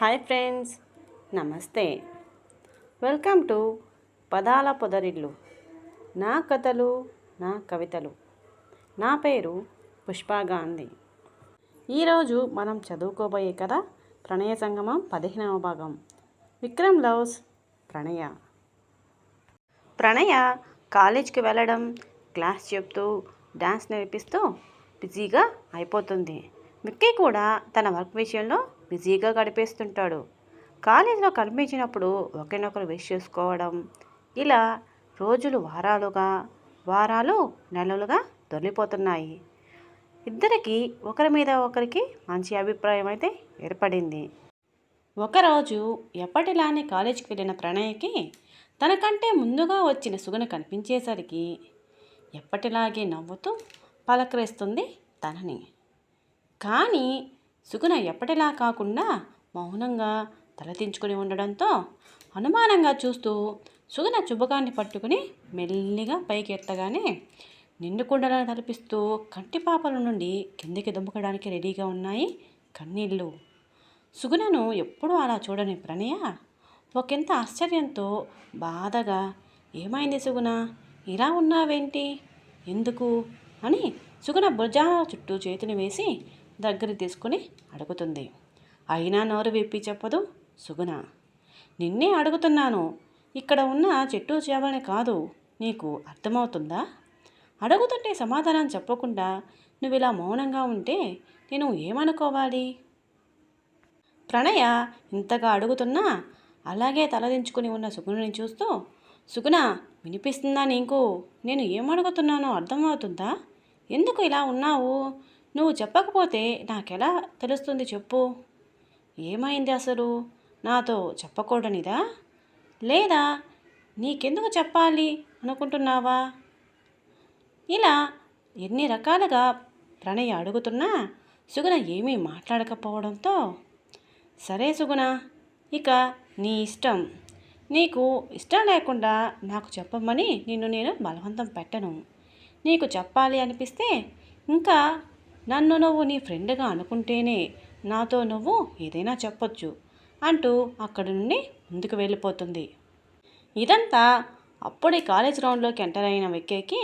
Hi friends నమస్తే. Welcome to పదాల పొదరిల్లు. నా కథలు నా కవితలు. నా పేరు పుష్పా గాంధీ. ఈరోజు మనం చదువుకోబోయే కథ ప్రణయ సంగమం పదిహేనవ భాగం. విక్రమ్ లవ్స్ ప్రణయ. ప్రణయ కాలేజ్కి వెళ్ళడం క్లాస్ చెప్తూ డ్యాన్స్ నేర్పిస్తూ బిజీగా అయిపోతుంది. మిక్కీ కూడా తన వర్క్ విషయంలో బిజీగా గడిపేస్తుంటాడు. కాలేజీలో కనిపించినప్పుడు ఒకరినొకరు విష్ చేసుకోవడం ఇలా రోజులు వారాలుగా వారాలు నెలలుగా దొరికిపోతున్నాయి. ఇద్దరికి ఒకరి మీద ఒకరికి మంచి అభిప్రాయం అయితే ఏర్పడింది. ఒకరోజు ఎప్పటిలానే కాలేజీకి వెళ్ళిన ప్రణయ్కి తనకంటే ముందుగా వచ్చిన సుగన కనిపించేసరికి ఎప్పటిలాగే నవ్వుతూ పలకరిస్తుంది తనని. కానీ సుగుణ ఎప్పటిలా కాకుండా మౌనంగా తలదించుకుని ఉండడంతో అనుమానంగా చూస్తూ సుగుణ చుబకాన్ని పట్టుకుని మెల్లిగా పైకి ఎత్తగానే నిండు కుండలను తలపిస్తూ కంటిపాపల నుండి కిందికి దుమ్మకడానికి రెడీగా ఉన్నాయి కన్నీళ్ళు. సుగుణను ఎప్పుడూ అలా చూడని ప్రణయ ఒకంత ఆశ్చర్యంతో బాధగా ఏమైంది సుగుణ? ఇలా ఉన్నావేంటి? ఎందుకు? అని సుగుణ భుజాల చుట్టూ చేతిని వేసి దగ్గర తీసుకుని అడుగుతుంది. అయినా నోరు విప్పి చెప్పదు సుగుణ. నిన్నే అడుగుతున్నాను. ఇక్కడ ఉన్న చెట్టు చేవలని కాదు. నీకు అర్థమవుతుందా? అడుగుతుంటే సమాధానం చెప్పకుండా నువ్వు ఇలా మౌనంగా ఉంటే నేను ఏమనుకోవాలి? ప్రణయ ఇంతగా అడుగుతున్నా అలాగే తలదించుకుని ఉన్న సుగుణుని చూస్తూ సుగుణ వినిపిస్తుందా నీకు? నేను ఏమడుగుతున్నానో అర్థమవుతుందా? ఎందుకు ఇలా ఉన్నావు? నువ్వు చెప్పకపోతే నాకెలా తెలుస్తుంది చెప్పు? ఏమైంది అసలు? నాతో చెప్పకూడనిదా? లేదా నీకెందుకు చెప్పాలి అనుకుంటున్నావా? ఇలా ఎన్ని రకాలుగా ప్రణయ అడుగుతున్నా సుగుణ ఏమీ మాట్లాడకపోవడంతో సరే సుగుణ ఇక నీ ఇష్టం. నీకు ఇష్టం లేకుండా నాకు చెప్పమని నిన్ను నేను బలవంతం పెట్టను. నీకు చెప్పాలి అనిపిస్తే ఇంకా నన్ను నువ్వు నీ ఫ్రెండ్గా అనుకుంటేనే నాతో నువ్వు ఏదైనా చెప్పొచ్చు అంటూ అక్కడి నుండి ముందుకు వెళ్ళిపోతుంది. ఇదంతా అప్పుడే కాలేజ్ గ్రౌండ్లోకి ఎంటర్ అయిన వెక్కేకి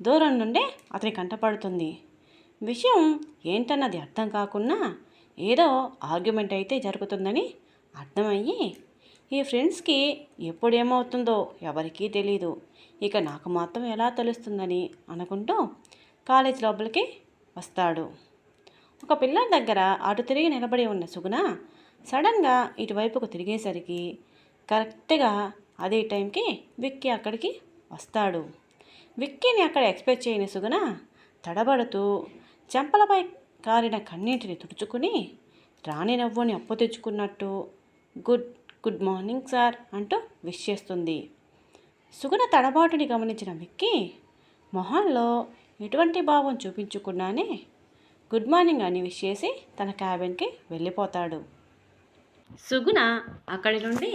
దూరం నుండే అతని కంటపడుతుంది విషయం ఏంటన్నది అర్థం కాకుండా ఏదో ఆర్గ్యుమెంట్ అయితే జరుగుతుందని అర్థమయ్యి ఈ ఫ్రెండ్స్కి ఎప్పుడు ఏమవుతుందో ఎవరికీ తెలీదు. ఇక నాకు మాత్రం ఎలా తెలుస్తుందని అనుకుంటూ కాలేజ్ లోపలికి వస్తాడు. ఒక పిల్లల దగ్గర అటు తిరిగి నిలబడి ఉన్న సుగుణ సడన్గా ఇటువైపుకు తిరిగేసరికి కరెక్ట్గా అదే టైంకి విక్కీ అక్కడికి వస్తాడు. విక్కీని అక్కడ ఎక్స్పెక్ట్ చేయని సుగుణ తడబడుతూ చెంపలపై కారిన కన్నీటిని తుడుచుకుని రాణి నవ్వుని అప్పు తెచ్చుకున్నట్టు గుడ్ గుడ్ మార్నింగ్ సార్ అంటూ విష్ చేస్తుంది. సుగుణ తడబాటుని గమనించిన విక్కీ మొహంలో ఎటువంటి భావం చూపించకుండానే గుడ్ మార్నింగ్ అని విష్ చేసి తన క్యాబిన్కి వెళ్ళిపోతాడు. సుగుణ అక్కడి నుండి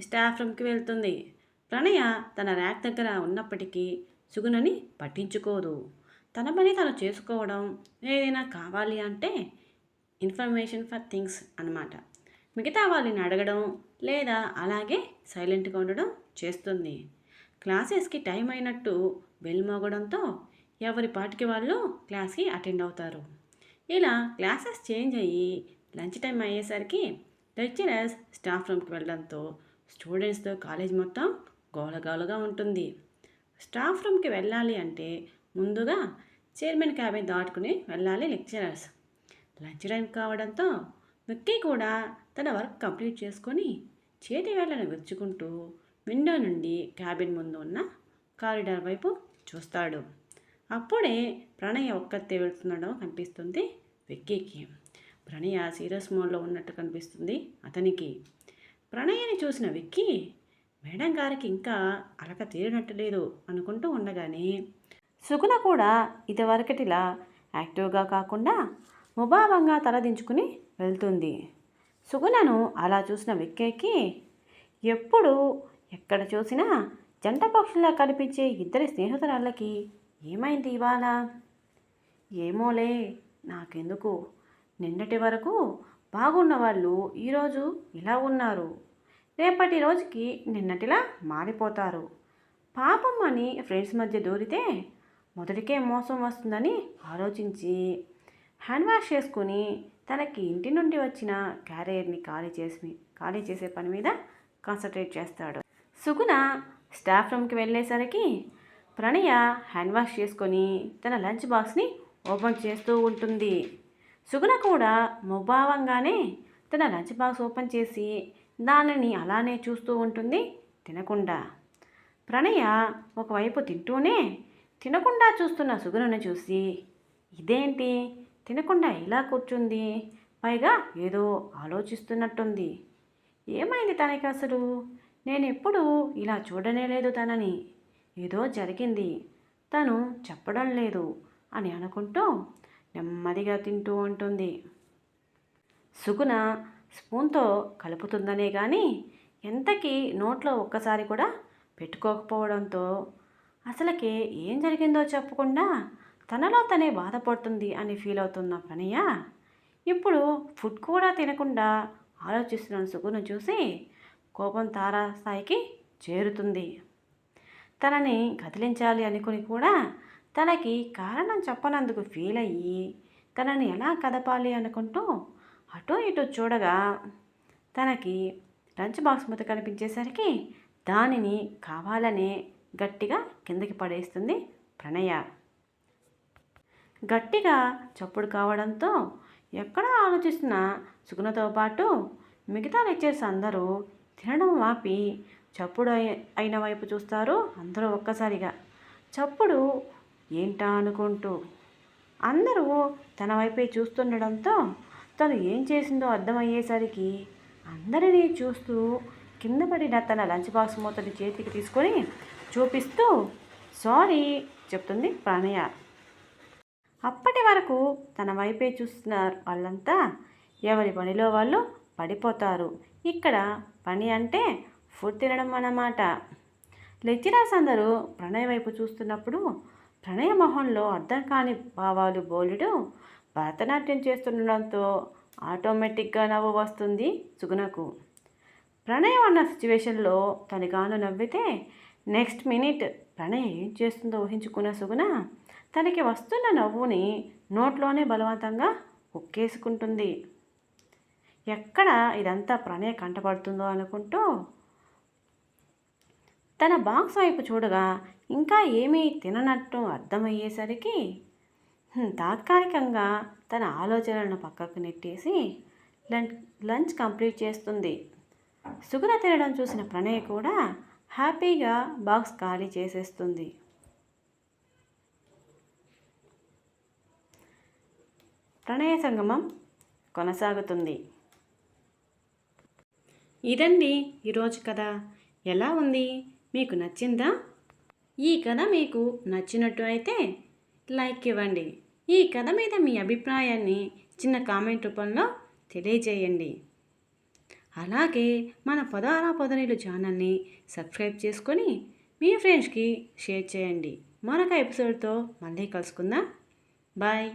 స్టాఫ్ రూమ్కి వెళ్తుంది. ప్రణయ తన ర్యాక్ దగ్గర ఉన్నప్పటికీ సుగుణని పట్టించుకోదు. తన పని తను చేసుకోవడం ఏదైనా కావాలి అంటే ఇన్ఫర్మేషన్ ఫర్ థింగ్స్ అన్నమాట. మిగతా వాళ్ళని అడగడం లేదా అలాగే సైలెంట్గా ఉండడం చేస్తుంది. క్లాసెస్కి టైం అయినట్టు బెల్ మోగడంతో ఎవరి పాటికి వాళ్ళు క్లాస్కి అటెండ్ అవుతారు. ఇలా క్లాసెస్ చేంజ్ అయ్యి లంచ్ టైం అయ్యేసరికి లెక్చరర్స్ స్టాఫ్ రూమ్కి వెళ్ళడంతో స్టూడెంట్స్తో కాలేజ్ మొత్తం గోలగోలగా ఉంటుంది. స్టాఫ్ రూమ్కి వెళ్ళాలి అంటే ముందుగా చైర్మన్ క్యాబిన్ దాటుకుని వెళ్ళాలి లెక్చరర్స్. లంచ్ టైం కావడంతో విక్కీ కూడా తన వర్క్ కంప్లీట్ చేసుకొని చేతి వేళ్ళను విరుచుకుంటూ విండో నుండి క్యాబిన్ ముందు ఉన్న కారిడార్ వైపు చూస్తాడు. అప్పుడే ప్రణయ ఒక్కతే వెళ్తుండడం కనిపిస్తుంది విక్కీకి. ప్రణయ సీరియస్ మోడ్లో ఉన్నట్టు కనిపిస్తుంది అతనికి. ప్రణయని చూసిన విక్కీ మేడం గారికి ఇంకా అలక తీరినట్టు లేదు అనుకుంటూ ఉండగానే సుగుణ కూడా ఇదివరకటిలా యాక్టివ్గా కాకుండా ముభావంగా తలదించుకుని వెళ్తుంది. సుగుణను అలా చూసిన విక్కీకి ఎప్పుడు ఎక్కడ చూసినా జంట పక్షుల్లా కనిపించే ఇద్దరి స్నేహితురాళ్ళకి ఏమైంది ఇవాళ? ఏమోలే నాకెందుకు? నిన్నటి వరకు బాగున్న వాళ్ళు ఈరోజు ఇలా ఉన్నారు. రేపటి రోజుకి నిన్నటిలా మారిపోతారు. పాపం అని ఫ్రెండ్స్ మధ్య దూరితే మొదటికే మోసం వస్తుందని ఆలోచించి హ్యాండ్ వాష్ చేసుకుని తనకి ఇంటి నుండి వచ్చిన క్యారియర్ని ఖాళీ చేసి ఖాళీ చేసే పని మీద కాన్సన్ట్రేట్ చేస్తాడు. సుగుణ స్టాఫ్ రూమ్కి వెళ్ళేసరికి ప్రణయ హ్యాండ్ వాష్ చేసుకొని తన లంచ్ బాక్స్ని ఓపెన్ చేస్తూ ఉంటుంది. సుగుణ కూడా ముభావంగానే తన లంచ్ బాక్స్ ఓపెన్ చేసి దానిని అలానే చూస్తూ ఉంటుంది తినకుండా. ప్రణయ ఒకవైపు తింటూనే తినకుండా చూస్తున్న సుగుణను చూసి ఇదేంటి? తినకుండా ఇలా కూర్చుంది? పైగా ఏదో ఆలోచిస్తున్నట్టుంది. ఏమైంది తనకి అసలు? నేను ఎప్పుడు ఇలా చూడనే లేదు తనని. ఏదో జరిగింది. తను చెప్పడం లేదు అని అనుకుంటూ నెమ్మదిగా తింటూ ఉంటుంది. సుగుణ స్పూన్తో కలుపుతుందనే కానీ ఎంతకీ నోట్లో ఒక్కసారి కూడా పెట్టుకోకపోవడంతో అసలుకి ఏం జరిగిందో చెప్పకుండా తనలో తనే బాధపడుతుంది అని ఫీల్ అవుతున్న ప్రణయ ఇప్పుడు ఫుడ్ కూడా తినకుండా ఆలోచిస్తున్న సుగును చూసి కోపం తారా స్థాయికి చేరుతుంది. తనని కదిలించాలి అనుకుని కూడా తనకి కారణం చెప్పనందుకు ఫీల్ అయ్యి తనని ఎలా కదపాలి అనుకుంటూ అటు ఇటు చూడగా తనకి లంచ్ బాక్స్ మూత కనిపించేసరికి దానిని కావాలనే గట్టిగా కిందకి పడేస్తుంది ప్రణయ. గట్టిగా చప్పుడు కావడంతో ఎక్కడ ఆలోచిస్తున్న సుగుణతో పాటు మిగతా లెక్చర్స్ అందరూ తినడం ఆపి చప్పుడు అయిన వైపు చూస్తారు అందరూ ఒక్కసారిగా. చప్పుడు ఏంటా అనుకుంటూ అందరూ తన వైపే చూస్తుండడంతో తను ఏం చేసిందో అర్థమయ్యేసరికి అందరినీ చూస్తూ కింద పడిన తన లంచ్ బాక్స్ మూతని చేతికి తీసుకొని చూపిస్తూ సారీ చెప్తుంది ప్రాణయ. అప్పటి వరకు తన వైపే చూస్తున్నారు వాళ్ళంతా ఎవరి పనిలో వాళ్ళు పడిపోతారు. ఇక్కడ పని అంటే ఫుడ్ తినడం అన్నమాట. లెక్చరర్స్ అందరూ ప్రణయ్ వైపు చూస్తున్నప్పుడు ప్రణయ మొహంలో అర్థం కాని భావాలు బోలుడు భరతనాట్యం చేస్తుండడంతో ఆటోమేటిక్గా నవ్వు వస్తుంది సుగుణకు. ప్రణయం అన్న సిచ్యువేషన్లో తనగాను నవ్వితే నెక్స్ట్ మినిట్ ప్రణయ్ ఏం చేస్తుందో ఊహించుకున్న సుగుణ తనకి వస్తున్న నవ్వుని నోట్లోనే బలవంతంగా ఒక్కేసుకుంటుంది ఎక్కడ ఇదంతా ప్రణయ కంటపడుతుందో అనుకుంటూ తన బాక్స్ వైపు చూడగా ఇంకా ఏమీ తిననట్టు అర్థమయ్యేసరికి తాత్కాలికంగా తన ఆలోచనలను పక్కకు నెట్టేసి లంచ్ లంచ్ కంప్లీట్ చేస్తుంది. సుగుణ తినడం చూసిన ప్రణయ్ కూడా హ్యాపీగా బాక్స్ ఖాళీ చేసేస్తుంది. ప్రణయ సంగమం కొనసాగుతుంది. ఇదండి ఈరోజు కథ. ఎలా ఉంది? మీకు నచ్చిందా? ఈ కథ మీకు నచ్చినట్టు అయితే లైక్ ఇవ్వండి. ఈ కథ మీద మీ అభిప్రాయాన్ని చిన్న కామెంట్ రూపంలో తెలియజేయండి. అలాగే మన పదారా పొదనీలు ఛానల్ని సబ్స్క్రైబ్ చేసుకొని మీ ఫ్రెండ్స్కి షేర్ చేయండి. మరొక ఎపిసోడ్తో మళ్ళీ కలుసుకుందాం. బాయ్.